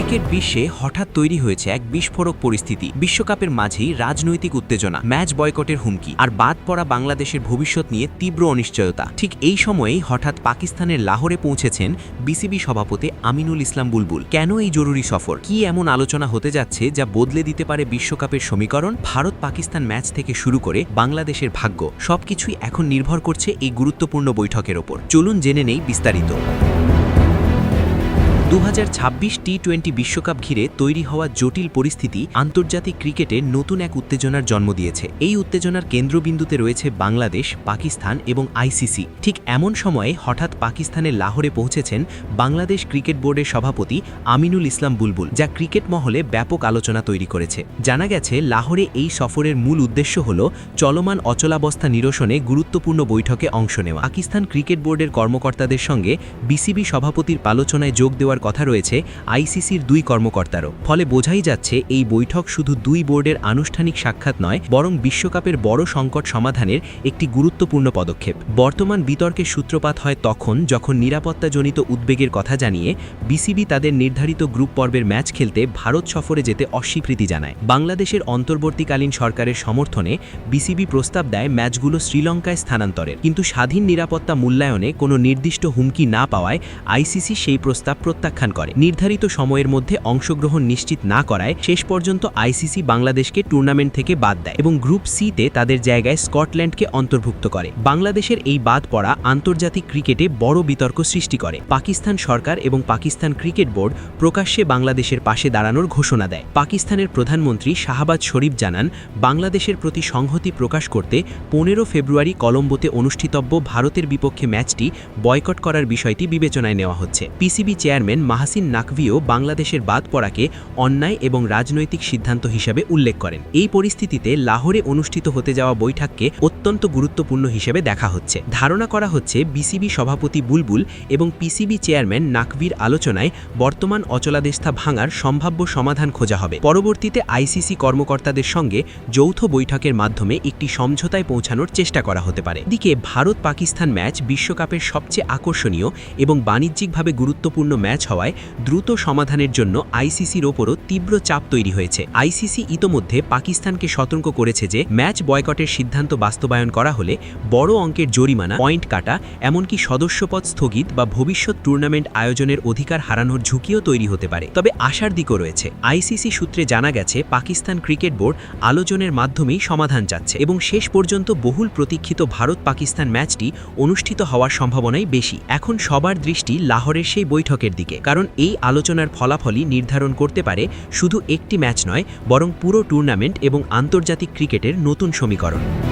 Cricket বিশ্বে হঠাৎ তৈরি হয়েছে এক বিস্ফোরক পরিস্থিতি। বিশ্বকাপের মাঝেই রাজনৈতিক উত্তেজনা, ম্যাচ বয়কটের হুমকি আর বাদ পড়া বাংলাদেশের ভবিষ্যৎ নিয়ে তীব্র অনিশ্চয়তা। ঠিক এই সময়েই হঠাৎ পাকিস্তানের লাহোরে পৌঁছেছেন বিসিবি সভাপতি আমিনুল ইসলাম বুলবুল। কেন এই জরুরি সফর? কি এমন আলোচনা হতে যাচ্ছে যা বদলে দিতে পারে বিশ্বকাপের সমীকরণ? ভারত পাকিস্তান ম্যাচ থেকে শুরু করে বাংলাদেশের ভাগ্য, সবকিছুই এখন নির্ভর করছে এই গুরুত্বপূর্ণ বৈঠকের ওপর। চলুন জেনে নেই বিস্তারিত। দু হাজার ছাব্বিশ টি টোয়েন্টি বিশ্বকাপ ঘিরে তৈরি হওয়া জটিল পরিস্থিতি আন্তর্জাতিক ক্রিকেটে নতুন এক উত্তেজনার জন্ম দিয়েছে। এই উত্তেজনার কেন্দ্রবিন্দুতে রয়েছে বাংলাদেশ, পাকিস্তান এবং আইসিসি ঠিক এমন সময়ে হঠাৎ পাকিস্তানের লাহোরে পৌঁছেছেন বাংলাদেশ ক্রিকেট বোর্ডের সভাপতি আমিনুল ইসলাম বুলবুল, যা ক্রিকেট মহলে ব্যাপক আলোচনা তৈরি করেছে। জানা গেছে, লাহোরে এই সফরের মূল উদ্দেশ্য হল চলমান অচলাবস্থা নিরসনে গুরুত্বপূর্ণ বৈঠকে অংশ নেওয়া। পাকিস্তান ক্রিকেট বোর্ডের কর্মকর্তাদের সঙ্গে বিসিবি সভাপতির আলোচনায় যোগ দেওয়ার কথা রয়েছে আইসিসির দুই কর্মকর্তারও। ফলে বোঝাই যাচ্ছে, এই বৈঠক শুধু দুই বোর্ডের আনুষ্ঠানিক সাক্ষাৎ নয়, বরং বিশ্বকাপের বড় সংকট সমাধানের একটি গুরুত্বপূর্ণ পদক্ষেপ। বর্তমান বিতর্কের সূত্রপাত হয় তখন যখন নিরাপত্তাজনিত উদ্বেগের কথা জানিয়ে বিসিবি তাদের নির্ধারিত গ্রুপ পর্বের ম্যাচ খেলতে ভারত সফরে যেতে অস্বীকৃতি জানায়। বাংলাদেশের অন্তর্বর্তীকালীন সরকারের সমর্থনে বিসিবি প্রস্তাব দেয় ম্যাচগুলো শ্রীলঙ্কায় স্থানান্তরের। কিন্তু স্বাধীন নিরাপত্তা মূল্যায়নে কোনো নির্দিষ্ট হুমকি না পাওয়ায় আইসিসি সেই প্রস্তাব প্রত্যাখ্যান করে। নির্ধারিত সময়ের মধ্যে অংশগ্রহণ নিশ্চিত না করায় শেষ পর্যন্ত আইসিসি বাংলাদেশকে টুর্নামেন্ট থেকে বাদ দেয় এবং গ্রুপ সিতে তাদের জায়গায় স্কটল্যান্ডকে অন্তর্ভুক্ত করে। বাংলাদেশের এই বাদ পড়া আন্তর্জাতিক ক্রিকেটে বড় বিতর্ক সৃষ্টি করে। পাকিস্তান সরকার এবং পাকিস্তান ক্রিকেট বোর্ড প্রকাশ্যে বাংলাদেশের পাশে দাঁড়ানোর ঘোষণা দেয়। পাকিস্তানের প্রধানমন্ত্রী শাহবাজ শরীফ জানান, বাংলাদেশের প্রতি সংহতি প্রকাশ করতে পনেরো ফেব্রুয়ারি কলম্বোতে অনুষ্ঠিতব্য ভারতের বিপক্ষে ম্যাচটি বয়কট করার বিষয়টি বিবেচনায় নেওয়া হচ্ছে। পিসিবি চেয়ারম্যান মাহাসিন নাকভিও বাংলাদেশের বাদ পড়াকে অন্যায় এবং রাজনৈতিক সিদ্ধান্ত হিসেবে উল্লেখ করেন। এই পরিস্থিতিতে লাহোরে অনুষ্ঠিত হতে যাওয়া বৈঠককে অত্যন্ত গুরুত্বপূর্ণ হিসেবে দেখা হচ্ছে। ধারণা করা হচ্ছে বিসিবি সভাপতি বুলবুল এবং পিসিবি চেয়ারম্যান নাকভির আলোচনায় বর্তমান অচলাদেশা ভাঙার সম্ভাব্য সমাধান খোঁজা হবে। পরবর্তীতে আইসিসি কর্মকর্তাদের সঙ্গে যৌথ বৈঠকের মাধ্যমে একটি সমঝোতায় পৌঁছানোর চেষ্টা করা হতে পারে। দিকে ভারত পাকিস্তান ম্যাচ বিশ্বকাপের সবচেয়ে আকর্ষণীয় এবং বাণিজ্যিকভাবে গুরুত্বপূর্ণ ম্যাচ হওয়ায় দ্রুত সমাধানের জন্য আইসিসির ওপরও তীব্র চাপ তৈরি হয়েছে। আইসিসি ইতোমধ্যে পাকিস্তানকে সতর্ক করেছে যে, ম্যাচ বয়কটের সিদ্ধান্ত বাস্তবায়ন করা হলে বড় অঙ্কের জরিমানা, পয়েন্ট কাটা, এমনকি সদস্যপদ স্থগিত বা ভবিষ্যৎ টুর্নামেন্ট আয়োজনের অধিকার হারানোর ঝুঁকিও তৈরি হতে পারে। তবে আশার দিকও রয়েছে। আইসিসি সূত্রে জানা গেছে, পাকিস্তান ক্রিকেট বোর্ড আলোচনের মাধ্যমেই সমাধান চাচ্ছে এবং শেষ পর্যন্ত বহুল প্রতীক্ষিত ভারত পাকিস্তান ম্যাচটি অনুষ্ঠিত হওয়ার সম্ভাবনাই বেশি। এখন সবার দৃষ্টি লাহোরের সেই বৈঠকের দিকে। কারণ এই আলোচনার ফলাফলই নির্ধারণ করতে পারে শুধু একটি ম্যাচ নয়, বরং পুরো টুর্নামেন্ট এবং আন্তর্জাতিক ক্রিকেটের নতুন সমীকরণ।